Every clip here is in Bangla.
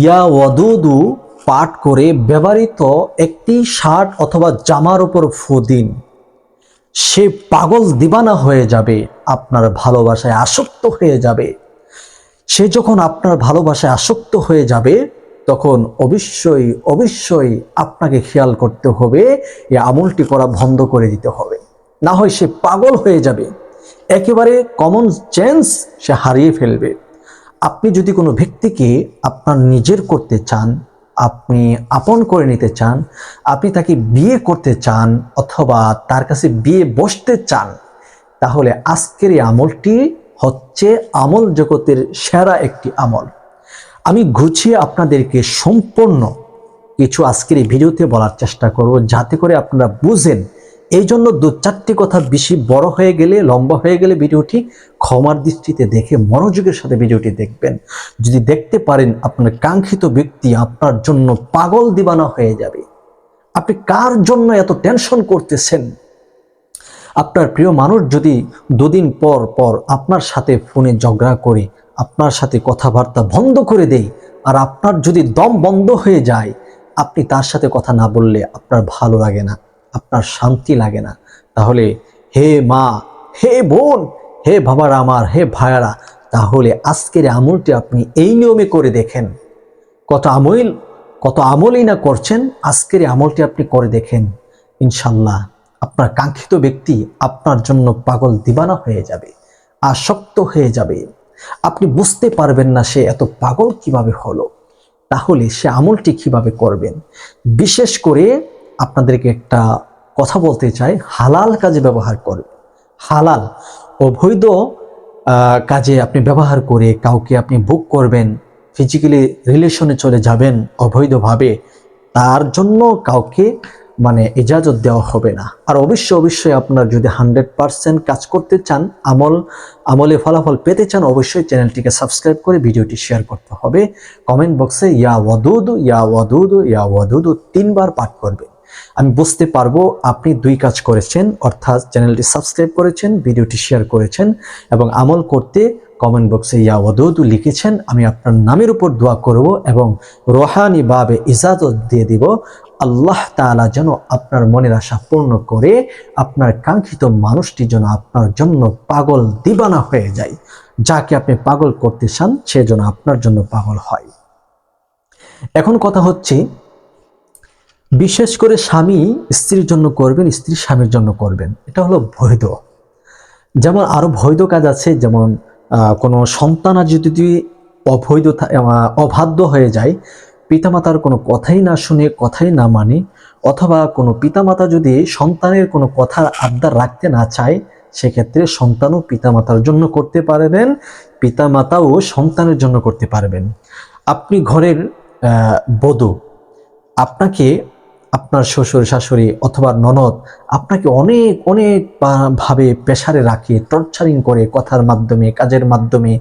ইয়া ওয়াদুদু পাঠ করে ব্যবহৃত একটি শার্ট অথবা জামার উপর ফু দিন। সে পাগল দিবানা হয়ে যাবে, আপনার ভালোবাসায় আসক্ত হয়ে যাবে। সে যখন আপনার ভালোবাসায় আসক্ত হয়ে যাবে, তখন অবশ্যই অবশ্যই আপনাকে খেয়াল করতে হবে এই আমলটি করা বন্ধ করে দিতে হবে। না হয় সে পাগল হয়ে যাবে। একেবারে কমন সেন্স সে হারিয়ে ফেলবে। আপনি যদি কোনো ব্যক্তিকে আপনার নিজের করতে চান, আপনি আপন করে নিতে চান, আপনি তাকে বিয়ে করতে চান অথবা তার কাছে বিয়ে বসতে চান, তাহলে আজকের এই আমলটি হচ্ছে আমল জগতের সেরা একটি আমল। আমি গুছিয়ে আপনাদেরকে সম্পূর্ণ কিছু আজকের এই ভিডিওতে বলার চেষ্টা করব, যাতে করে আপনারা বুঝেন এই জন্য দু চারটি কথা বেশি বড় হয়ে গেলে, লম্বা হয়ে গেলে ভিডিওটি ক্ষমার দৃষ্টিতে দেখে মনোযোগের সাথে ভিডিওটি দেখবেন। যদি দেখতে পারেন আপনার কাঙ্ক্ষিত ব্যক্তি আপনার জন্য পাগল দিবানা হয়ে যাবে। আপনি কার জন্য এত টেনশন করতেছেন? আপনার প্রিয় মানুষ যদি দুদিন পর পর আপনার সাথে ফোনে ঝগড়া করে, আপনার সাথে কথাবার্তা বন্ধ করে দেয় আর আপনার যদি দম বন্ধ হয়ে যায়, আপনি তার সাথে কথা না বললে আপনার ভালো লাগে না। আপনার শান্তি লাগে না। তাহলে হে মা, হে বোন, হে বাবারা আমার, হে ভাইয়ারা, তাহলে আজকের আমলটি আপনি এই নিয়মে করে দেখেন। কত আমল, কত আমলই না করছেন, আজকের আমলটি আপনি করে দেখেন। ইনশাল্লাহ আপনার কাঙ্ক্ষিত ব্যক্তি আপনার জন্য পাগল দিবানা হয়ে যাবে, আসক্ত হয়ে যাবে। আপনি বুঝতে পারবেন না সে এত পাগল কীভাবে হলো। তাহলে সে আমলটি কীভাবে করবেন। বিশেষ করে আপনাদেরকে একটা কথা বলতে চাই। হালাল কাজে ব্যবহার করবেন হালাল। অবৈধ কাজে আপনি ব্যবহার করে কাউকে আপনি বুক করবেন ফিজিক্যালি রিলেশনে চলে যাবেন অবৈধভাবে, তার জন্য কাউকে মানে ইজাজত দেওয়া হবে না। আর অবশ্যই অবশ্যই আপনার যদি হান্ড্রেড পারসেন্ট কাজ করতে চান, আমল, আমলে ফলাফল পেতে চান, অবশ্যই চ্যানেলটিকে সাবস্ক্রাইব করে ভিডিওটি শেয়ার করতে হবে। কমেন্ট বক্সে ইয়া ওয়াদুদ ইয়া ওয়াদুদ ইয়া ওয়াদুদ তিনবার পাঠ করবেন। আমি বুঝতে পারব আপনি দুই কাজ করেছেন, অর্থাৎ চ্যানেলটি সাবস্ক্রাইব করেছেন, ভিডিওটি শেয়ার করেছেন এবং আমল করতে কমেন্ট বক্সে ইয়া ওয়াদুদু লিখেছেন, আমি আপনার নামের উপর দোয়া করব এবং রোহানি ভাবে ইজাজত দিয়ে দিব। আল্লাহ তাআলা যেন আপনার মনের আশা পূর্ণ করে, আপনার কাঙ্ক্ষিত মানুষটি যেন আপনার জন্য পাগল দিবানা হয়ে যায়। যাকে আপনি পাগল করতে চান, সে যেন আপনার জন্য পাগল হয়। এখন কথা হচ্ছে বিশেষ করে স্বামী স্ত্রীর জন্য করবেন, স্ত্রী স্বামীর জন্য করবেন। এটা হলো বৈধ। যেমন আরও বৈধ কাজ আছে, যেমন কোনো সন্তান আর যদি অবৈধ অবাধ্য হয়ে যায়, পিতামাতার কোনো কথাই না শুনে, কথাই না মানে অথবা কোনো পিতামাতা যদি সন্তানের কোনো কথার আবদার রাখতে না চায়, সেক্ষেত্রে সন্তানও পিতামাতার জন্য করতে পারবেন, পিতামাতাও সন্তানের জন্য করতে পারবেন। আপনি ঘরের বধূ, আপনাকে আপনার শ্বশুর, শাশুড়ি অথবা ননদ আপনাকে অনেক অনেক ভাবে প্রেশারে রাখে, টর্চারিং করে কথার মাধ্যমে, কাজের মাধ্যমে,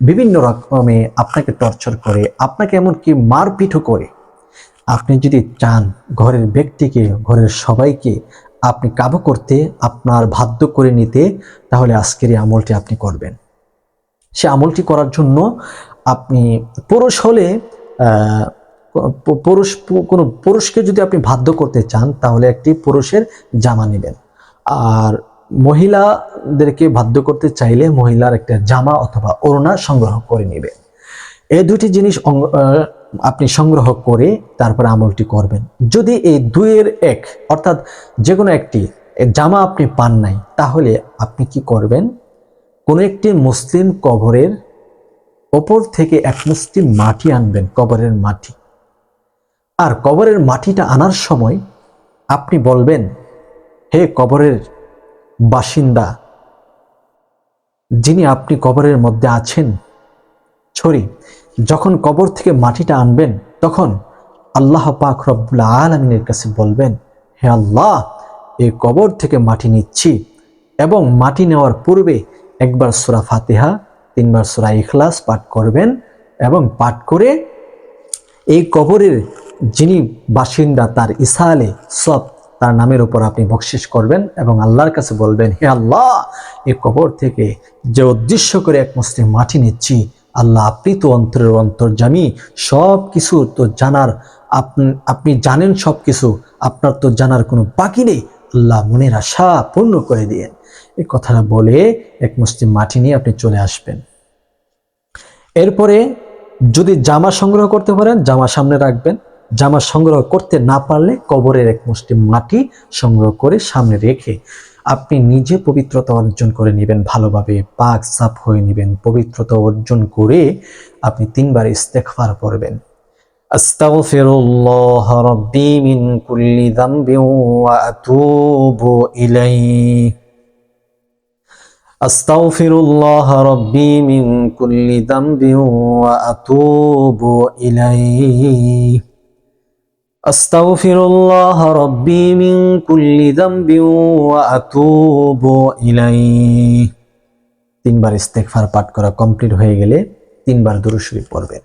বিভিন্ন রকমে আপনাকে টর্চার করে, আপনাকে এমনকি মারপিটও করে। আপনি যদি চান ঘরের ব্যক্তিকে, ঘরের সবাইকে আপনি কাবু করতে, আপনার বাধ্য করে নিতে, তাহলে আজকের এই আমলটি আপনি করবেন। সে আমলটি করার জন্য আপনি পুরুষ হলে পুরুষ কোনো পুরুষকে যদি আপনি বাধ্য করতে চান, তাহলে একটি পুরুষের জামা নেবেন। আর মহিলাদেরকে বাধ্য করতে চাইলে মহিলার একটা জামা অথবা ওড়না সংগ্রহ করে নেবেন। এই দুটি জিনিস আপনি সংগ্রহ করে তারপরে আমলটি করবেন। যদি এই দুইয়ের এক, অর্থাৎ যে কোনো একটি জামা আপনি পান নাই, তাহলে আপনি কি করবেন? কোনো একটি মুসলিম কবরের ওপর থেকে এক মুষ্টি মাটি আনবেন, কবরের মাটি। আর কবরের মাটিটা আনার সময় আপনি বলবেন, হে কবরের বাসিন্দা, যিনি আপনি কবরের মধ্যে আছেন ছড়ি যখন কবর থেকে মাটিটা আনবেন, তখন আল্লাহ পাক রব্বুল আলমিনের কাছে বলবেন, হে আল্লাহ এই কবর থেকে মাটি নিচ্ছি এবং মাটি নেওয়ার পূর্বে একবার সুরা ফাতিহা, তিনবার সুরা ইখলাস পাঠ করবেন এবং পাঠ করে এই কবরের যিনি বাসিন্দা তার ইসালে সব তার নামের উপর আপনি বকশিস করবেন এবং আল্লাহর কাছে বলবেন, হে আল্লাহ, এ কবর থেকে যে উদ্দেশ্য করে এক মুসলিম মাটি নিচ্ছি, আল্লাহ আপনি তো অন্তরের অন্তর্জামী সব কিছু তো জানার আপনি জানেন সব কিছু আপনার তো জানার কোনো বাকি নেই। আল্লাহ মনের আশা পূর্ণ করে দিয়েন। এই কথাটা বলে এক মুসলিম মাটি নিয়ে আপনি চলে আসবেন। এরপরে যদি জামা সংগ্রহ করতে পারেন, জামা সামনে রাখবেন। জামা সংগ্রহ করতে না পারলে কবরের এক মুষ্টি মাটি সংগ্রহ করে সামনে রেখে আপনি নিজে পবিত্রতা অর্জন করে নেবেন ভালোভাবে পাক সাফ হয়ে নেবেন পবিত্রতা অর্জন করে আপনি তিনবার ইস্তেকফার পড়বেন আস্তাগফিরুল্লাহ রাব্বি মিন কুল্লি যামবিন ওয়া আতুবু ইলাইহি أستغفر الله ربي من كل ذنب وأتوب إليه أستغفر الله ربي من كل ذنب وأتوب إليه তিনবার ইস্তেগফার পাঠ করা কমপ্লিট হয়ে গেলে তিনবার দুরূদ শরীফ পড়বেন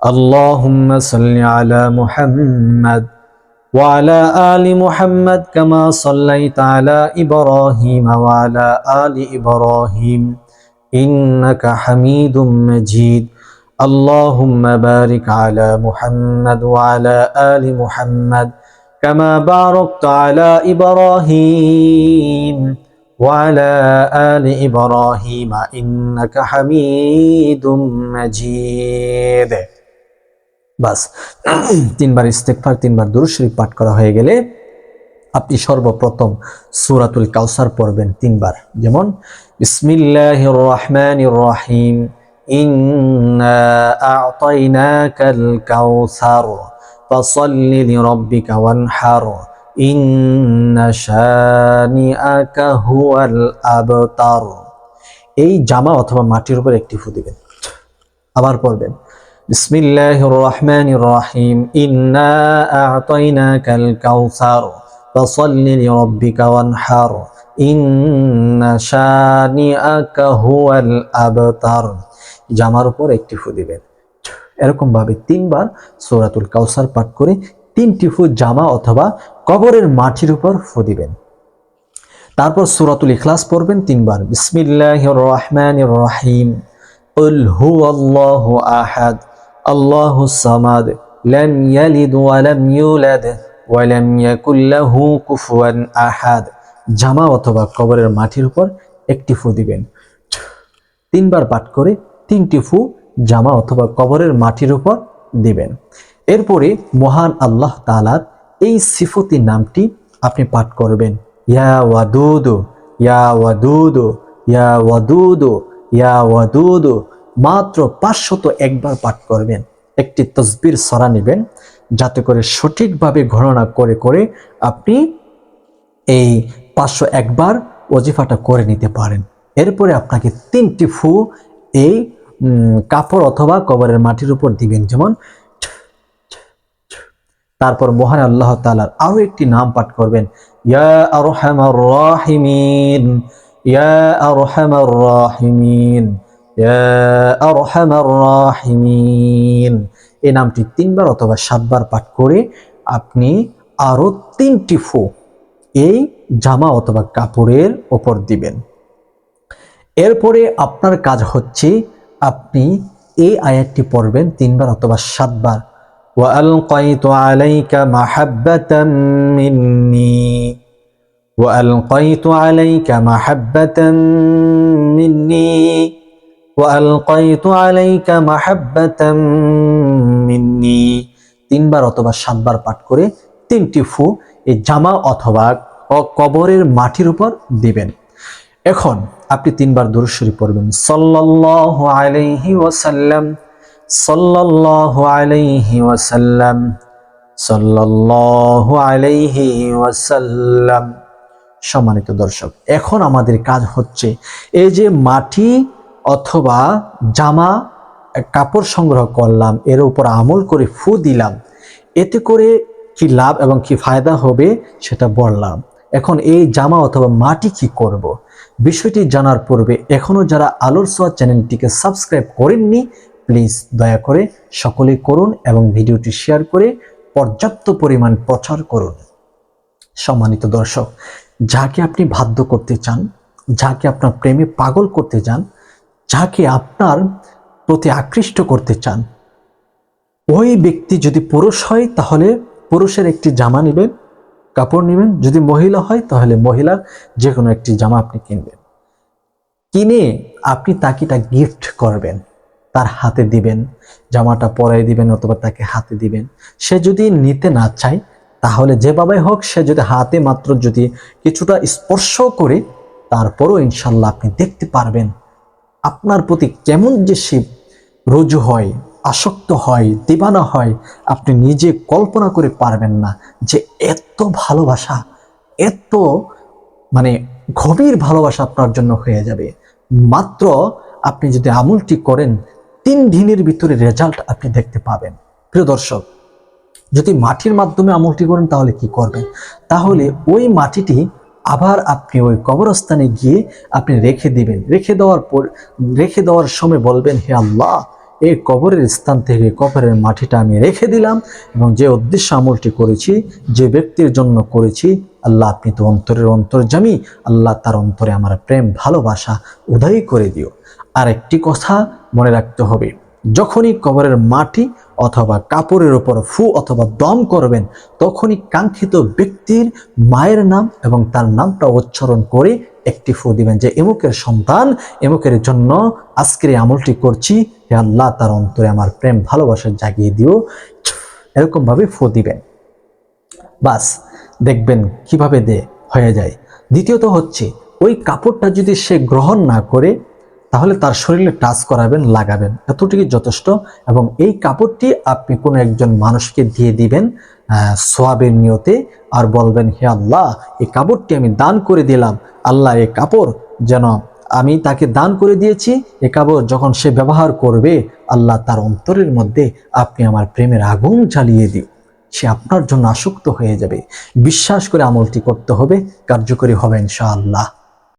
আল্লাহুম্মা সাল্লি আলা মুহাম্মাদ وعلى آل محمد كما صليت على إبراهيم وعلى آل إبراهيم إنك حميد مجيد اللهم بارك على محمد وعلى آل محمد كما باركت على إبراهيم وعلى آل إبراهيم إنك حميد مجيد বাস তিনবার ইস্তেকফার তিনবার দুরুদ শরীফ পাঠ করা হয়ে গেলে আপনি সর্বপ্রথম সূরাতুল কাউসার পড়বেন তিনবার যেমন বিসমিল্লাহির রহমানির রহিম ইন্না আ'তাইনাকাল কাউসার ফাসাল্লি লিরাব্বিকা ওয়ানহার ইন্না শানিআকা হুয়াল আবতার এই জামা অথবা মাটির উপর একটি ফু দিবেন আবার পড়বেন بسم الله الرحمن الرحيم إنا أعطيناك الكوثر فصل لربك وانحر إن شانئك هو الأبتر জামার উপর একটি ফু দিবেন এরকম ভাবে তিনবার সূরাতুল কাউসার পাঠ করে তিনটি ফু জামা অথবা কবরের মাটির উপর ফু দিবেন তারপর সূরাতুল ইখলাস পড়বেন তিনবার বিসমিল্লাহির রহমানির রহিম قل هو الله أحد الله الصمد لم يلد ولم يولد ولم ওয়ালাম ইয়াকুল্লাহু কুফুয়ান আহাদ। জামা অথবা কবরের মাটির উপর একটি ফু দিবেন। তিনবার পাঠ করে তিনটি ফু জামা অথবা কবরের মাটির উপর দিবেন। এরপরে মহান আল্লাহ তালার এই সিফতি নামটি আপনি পাঠ করবেন। ইয়া ওয়াদুদু ইয়া ওয়াদুদু ইয়া ওয়াদুদু ইয়া ওয়াদুদু। মাত্র পাঁচশত একবার পাঠ করবেন। একটি তসবির সরা নেবেন যাতে করে সঠিকভাবে গণনা করে করে আপনি এই পাঁচশো একবার ওজিফাটা করে নিতে পারেন। এরপরে আপনাকে তিনটি ফু এই কাপড় অথবা কবরের মাটির উপর দিবেন। যেমন তারপর মহান আল্লাহ তাআলার আরও একটি নাম পাঠ করবেন। ইয়া আরহামার রাহিমিন, ইয়া আরহামার রাহিমিন। রাহিমিন এই নামটি তিনবার অথবা সাতবার পাঠ করে আপনি আরো তিনটি ফু এই জামা অথবা কাপড়ের ওপর দিবেন এরপরে আপনার কাজ হচ্ছে আপনি এই আয়াতটি পড়বেন তিনবার অথবা সাতবার وألقيت عليك محبة مني وألقيت عليك محبة مني وألقيت عليك محبة مني তিনবার অথবা সাতবার পাঠ করে তিনটি ফু এই জামা অথবা ক- কবরের মাটির উপর দিবেন এখন আপনি তিনবার দরুদ শরীফ পড়বেন সাল্লাল্লাহু আলাইহি ওয়াসাল্লাম সাল্লাল্লাহু আলাইহি ওয়াসাল্লাম সাল্লাল্লাহু আলাইহি ওয়াসাল্লাম সম্মানিত দর্শক এখন আমাদের কাজ হচ্ছে এই যে মাটি অথবা জামা, কাপড় সংগ্রহ করলাম, এর উপর আমল করে ফু দিলাম, এতে করে কি লাভ এবং কি ফায়দা হবে সেটা বললাম এখন এই জামা অথবা মাটি কি করব। বিষয়টি জানার পূর্বে এখনও যারা আলোর সোয়া চ্যানেলটিকে সাবস্ক্রাইব করেননি, প্লিজ দয়া করে সকলেই করুন এবং ভিডিওটি শেয়ার করে পর্যাপ্ত পরিমাণ প্রচার করুন সম্মানিত দর্শক যাকে আপনি বাধ্য করতে চান যাকে আপনার প্রেমে পাগল করতে চান যাকে আপনার প্রতি আকৃষ্ট করতে চান। ওই ব্যক্তি যদি পুরুষ হয়, তাহলে পুরুষের একটি জামা নেবেন, কাপড় নেবেন। যদি মহিলা হয়, তাহলে মহিলার যে কোনো একটি জামা আপনি কিনবেন। কিনে আপনি তাকে তা গিফট করবেন, তার হাতে দিবেন, জামাটা পরাই দিবেন অথবা তাকে হাতে দিবেন। সে যদি নিতে না চায়, তাহলে যে বাবাই হোক, সে যদি হাতে মাত্র যদি কিছুটা স্পর্শ করে, তারপরও ইনশাল্লাহ আপনি দেখতে পারবেন আপনার প্রতি কেমন যে সে রুজু হয়, আসক্ত হয়, দিবানা হয়, আপনি নিজে কল্পনা করে পারবেন না যে এত ভালোবাসা, এত মানে গভীর ভালোবাসা আপনার জন্য হয়ে যাবে। মাত্র আপনি যদি আমলটি করেন, তিন দিনের ভিতরে রেজাল্ট আপনি দেখতে পাবেন। প্রিয় দর্শক, যদি মাটির মাধ্যমে আমলটি করেন তাহলে কি করবেন? তাহলে ওই মাটিটি আবার আপনি ওই কবরস্থানে গিয়ে আপনি রেখে দিবেন। রেখে দেওয়ার পর, রেখে দেওয়ার সময় বলবেন, হে আল্লাহ, এই কবরের স্থান থেকে কবরের মাটিটা আমি রেখে দিলাম এবং যে উদ্দেশ্য আমলটি করেছি, যে ব্যক্তির জন্য করেছি, আল্লাহ আপনি তো অন্তরের অন্তর্জামী আল্লাহ তার অন্তরে আমার প্রেম, ভালোবাসা উদয় করে দিও। আর একটি কথা মনে রাখতে হবে যখনই কবরের মাটি অথবা কাপড়ের ওপর ফু অথবা দম করবেন, তখনই কাঙ্ক্ষিত ব্যক্তির মায়ের নাম এবং তার নামটা উচ্চারণ করে একটি ফু দিবেন যে, এমুকের সন্তান, এমুকের জন্য আজকের আমলটি করছি। হে আল্লাহ, তার অন্তরে আমার প্রেম, ভালোবাসা জাগিয়ে দিও। এরকমভাবে ফু দিবেন। বাস, দেখবেন কীভাবে দে হয়ে যায়। দ্বিতীয়ত হচ্ছে, ওই কাপড়টা যদি সে গ্রহণ না করে তাহলে তার শরীরে টাচ করাবেন, লাগাবেন। এতটুকুই যথেষ্ট। এবং এই কাপড়টি আপনি কোনো একজন মানুষকে দিয়ে দিবেন সোয়াবের নিয়তে আর বলবেন, হে আল্লাহ, এই কাপড়টি আমি দান করে দিলাম। আল্লাহ, এই কাপড় যেন আমি তাকে দান করে দিয়েছি এ কাপড় যখন সে ব্যবহার করবে, আল্লাহ তার অন্তরের মধ্যে আপনি আমার প্রেমের আগুন জ্বালিয়ে দিও। সে আপনার জন্য আসক্ত হয়ে যাবে। বিশ্বাস করে আমলটি করতে হবে, কার্যকরী হবে ইনশাআল্লাহ।